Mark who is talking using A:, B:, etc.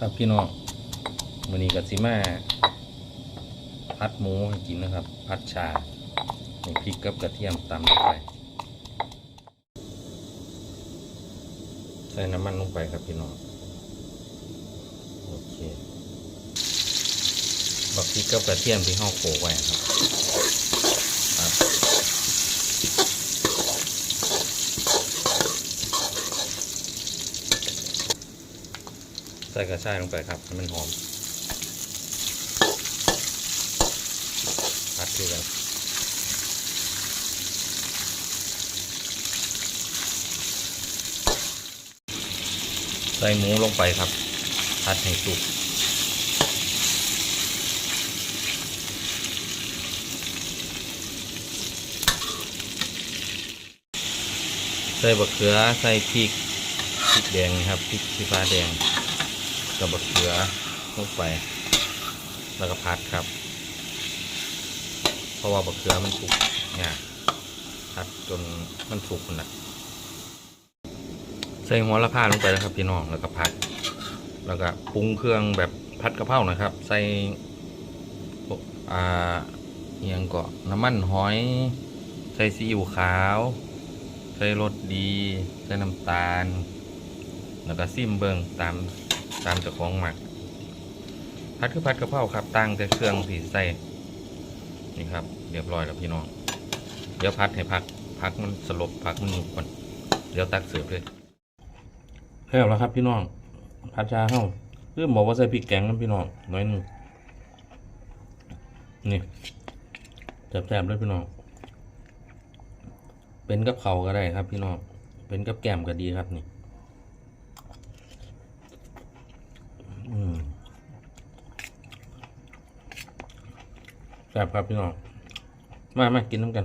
A: ครับพี่น้องวันนี้กับซิมาพัดหมูให้กินนะครับ พัดชาในพริกกับกระเทียมตำลงไปใส่น้ำมันลงไปครับพี่น้องโอเคบักพริกกับกระเทียมที่ห้าโขกไว้ครับ ส่กระชายลงไปครับให้มันหอมพัดด้วยกันใส่หมูลงไปครับพัดให้สุกใส่บะเขือใส่พริกพริกแดงครับพริกชี้ฟ้าแดง กับบะเขือลงไป แล้วก็พัดครับ เพราะว่าบะเขือมันสุกเนี่ยากพัดจนมันสุกนะใส่หัวละพาลงไปแล้วครับพี่น้องแล้วก็ผัด แล้วก็ปรุงเครื่องแบบผัดกระเพรานะครับ ใส่พวกอ่าเอียงเกาะน้ำมันหอย ใส่ซีอิ๊วขาว ใส่รสดี ใส่น้ำตาล แล้วก็ซิมเบิงตาม ตามเจ้าของหมักผัดคือผัดกระเพราครับตั้งแต่เครื่องที่ใส่นี่ครับ เรียบร้อยแล้วพี่น้อง เดี๋ยวพัดให้พักพักมันสลบพักมันหนุกก่อนเดี๋ยวตักเสิร์ฟเลยแล้วแล้วครับพี่น้องผัดชาเฮ้าเพื่อบอกว่าใส่พริกแกงนะพี่น้องน้อยหนึงนี่แซ่บๆเลยพี่น้องเป็นกับเขาก็ได้ครับพี่น้องเป็นกับแก้มก็ดีครับนี่ อืม แซ่บครับพี่น้องมามากินน้ำกัน